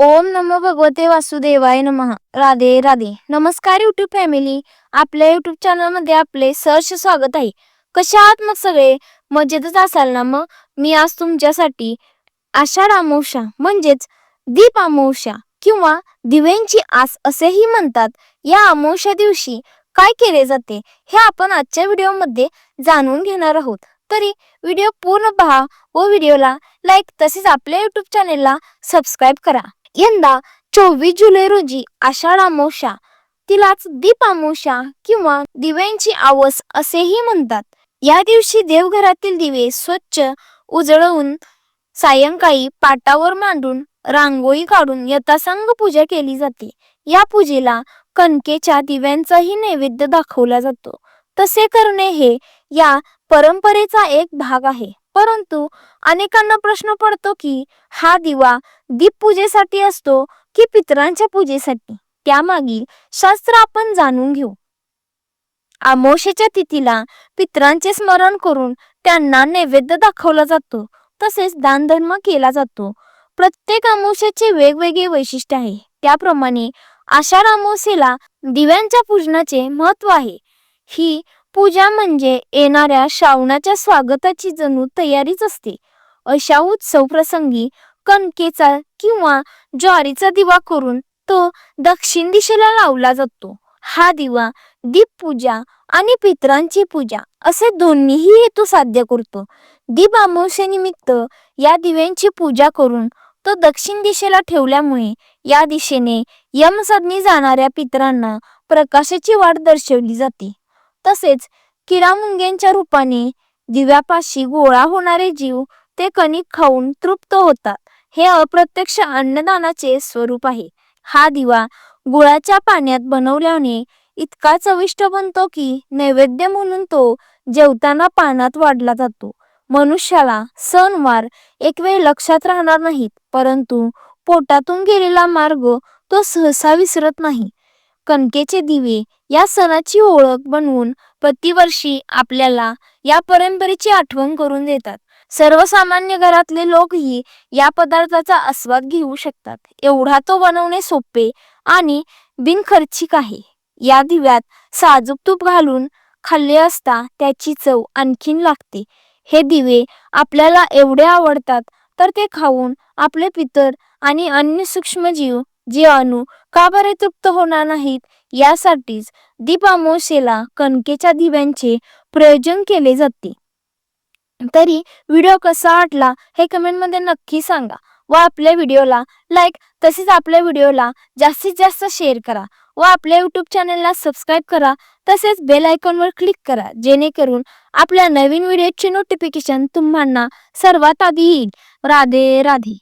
ओम नमो भगवते वासुदेवाय नमः. राधे राधे. नमस्कार युट्यूब फॅमिली आपल्या युट्यूब चॅनलमध्ये आपले सहर्ष स्वागत आहे. कशा आहात मग सगळे? मजेतच असाल ना मग? मी आज तुमच्यासाठी आषाढ अमावस्या म्हणजेच दीप अमावस्या किंवा दिव्यांची आस असेही म्हणतात. या अमावस्या दिवशी काय केले जाते हे आपण आजच्या व्हिडिओमध्ये जाणून घेणार आहोत. तरी व्हिडिओ पूर्ण पहा व व्हिडिओला लाईक तसेच आपल्या युट्यूब चॅनेलला सबस्क्राईब करा. यंदा चोवीस जुलै रोजी आषाढ अमावस्या तिलाच दीप अमावस्या किंवा दिव्यांची आवस असेही म्हणतात. या दिवशी देवघरातील दिवे स्वच्छ उजळवून सायंकाळी पाटावर मांडून रांगोळी काढून यथासंग पूजा केली जाते. या पूजेला कणकेच्या दिव्यांचाही नैवेद्य दाखवला जातो. तसे करणे हे या परंपरेचा एक भाग आहे. परंतु अनेकांना प्रश्न पडतो की हा दिवा दीप पूजेसाठी असतो की पितरांच्या पूजेसाठी? त्यामागील शास्त्र आपण जाणून घेऊ. आमोशेच्या तिथीला पितरांचे स्मरण करून त्यांना नैवेद्य दाखवला जातो तसेच दानधर्म केला जातो. प्रत्येक अमावस्याचे वेगवेगळे वैशिष्ट्य आहे. त्याप्रमाणे आषाढ अमावस्येला दिव्यांच्या पूजनाचे महत्त्व आहे. ही पूजा म्हणजे येणाऱ्या श्रावणाच्या स्वागताची जणू तयारीच असते. अशा उत्सव प्रसंगी कणकेचा किंवा ज्वारीचा दिवा करून तो दक्षिण दिशेला लावला जातो. हा दिवा दीप पूजा आणि पितरांची पूजा असे दोन्हीही हेतू साध्य करतो. दीप अमावस्येनिमित्त या दिव्यांची पूजा करून तो दक्षिण दिशेला ठेवल्यामुळे या दिशेने यमसदनी जाणाऱ्या पितरांना प्रकाशाची वाट दर्शवली जाते. तसेच किरा मुंग्यांच्या रूपाने दिव्यापाशी गोळा होणारे जीव ते कणिक खाऊन तृप्त होतात. हे अप्रत्यक्ष अन्नदानाचे स्वरूप आहे. हा दिवा गुळाच्या पाण्यात बनवल्याने इतका चविष्ट बनतो की नैवेद्य म्हणून तो जेवताना पानात वाढला जातो. मनुष्याला सणवार एक वेळ लक्षात राहणार नाहीत परंतु पोटातून गेलेला मार्ग तो सहसा विसरत नाही. कणकेचे दिवे या सणाची ओळख बनवून प्रतिवर्षी आपल्याला या परंपरेची आठवण करून देतात. सर्वसामान्य घरातले लोकही या पदार्थाचा आस्वाद घेऊ शकतात. एवढा तो बनवणे सोपे आणि बिनखर्चिक आहे. या दिव्यात साजूक तूप घालून खाल्ले असता त्याची चव आणखीन लागते. हे दिवे आपल्याला एवढे आवडतात तर ते खाऊन आपले पितर आणि अन्य सूक्ष्मजीव जे अणू का बरे तृप्त होणार नाहीत? यासाठीच दीपामोशेला कणकेच्या दिव्यांचे प्रयोजन केले जाते. तरी व्हिडिओ कसा वाटला हे कमेंटमध्ये नक्की सांगा व आपल्या व्हिडिओला लाईक तसेच आपल्या व्हिडिओला जास्तीत जास्त शेअर करा व आपल्या यूट्यूब चॅनलला सबस्क्राईब करा तसेच बेल आयकॉनवर क्लिक करा जेणेकरून आपल्या नवीन व्हिडिओचे नोटिफिकेशन तुम्हाला सर्वात आधी येईल. राधे राधे.